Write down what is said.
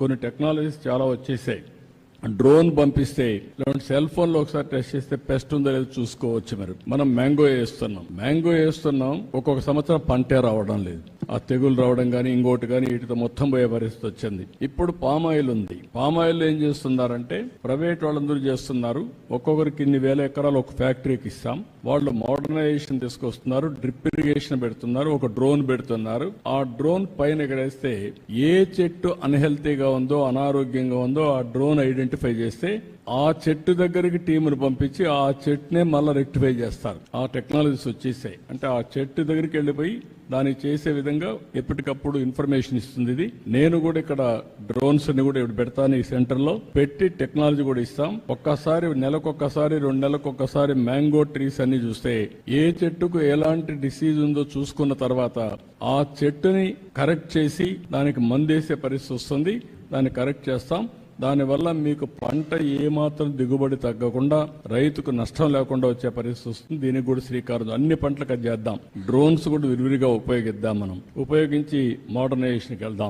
కొన్ని టెక్నాలజీస్ చాలా వచ్చేసాయి. డ్రోన్ పంపిస్తే లేదంటే సెల్ ఫోన్లో ఒకసారి టెస్ట్ చేస్తే పెస్ట్ ఉందో లేదో చూసుకోవచ్చు మరి. మనం మ్యాంగో వేస్తున్నాం. మ్యాంగో వేస్తున్నాం ఒక్కొక్క సంవత్సరం పంటే రావడం లేదు. ఆ తెగులు రావడం కానీ ఇంకోటి కానీ వీటితో మొత్తం పోయే పరిస్థితి వచ్చింది. ఇప్పుడు పామ్ ఆయిల్ ఉంది. పామ్ ఆయిల్ ఏం చేస్తున్నారంటే ప్రైవేట్ వాళ్ళందరూ చేస్తున్నారు. ఒక్కొక్కరికి ఇన్ని వేల ఎకరాలు ఒక ఫ్యాక్టరీకి ఇస్తాం. వాళ్ళు మోడర్నైజేషన్ తీసుకొస్తున్నారు డ్రిప్ ఇరిగేషన్ పెడుతున్నారు ఒక డ్రోన్ పెడుతున్నారు. ఆ డ్రోన్ పైన ఎక్కడేస్తే ఏ చెట్టు అన్హెల్తీగా ఉందో అనారోగ్యంగా ఉందో ఆ డ్రోన్ ఐడెంటిఫై చేస్తే ఆ చెట్టు దగ్గరికి టీమును పంపించి ఆ చెట్టునే మళ్ళీ రెక్టిఫై చేస్తారు. ఆ టెక్నాలజీస్ వచ్చేసాయి. అంటే ఆ చెట్టు దగ్గరికి వెళ్ళిపోయి దాన్ని చేసే విధంగా ఎప్పటికప్పుడు ఇన్ఫర్మేషన్ ఇస్తుంది ఇది. నేను కూడా ఇక్కడ డ్రోన్స్ని కూడా ఇప్పుడు పెడతాను ఈ సెంటర్లో. పెట్టి టెక్నాలజీ కూడా ఇస్తాం. ఒక్కసారి నెలకొక్కసారి రెండు నెలలకు మ్యాంగో ట్రీస్ అన్ని చూస్తే ఏ చెట్టుకు ఎలాంటి డిసీజ్ ఉందో చూసుకున్న తర్వాత ఆ చెట్టుని కరెక్ట్ చేసి దానికి మందేసే పరిస్థితి వస్తుంది. దాన్ని కరెక్ట్ చేస్తాం. దానివల్ల మీకు పంట ఏమాత్రం దిగుబడి తగ్గకుండా రైతుకు నష్టం లేకుండా వచ్చే పరిస్థితి వస్తుంది. దీనికి కూడా శ్రీకారం. అన్ని పంటలకు అది చేద్దాం. డ్రోన్స్ కూడా విరివిరిగా ఉపయోగిద్దాం మనం. ఉపయోగించి మోడర్నైజేషన్కి వెళ్దాం.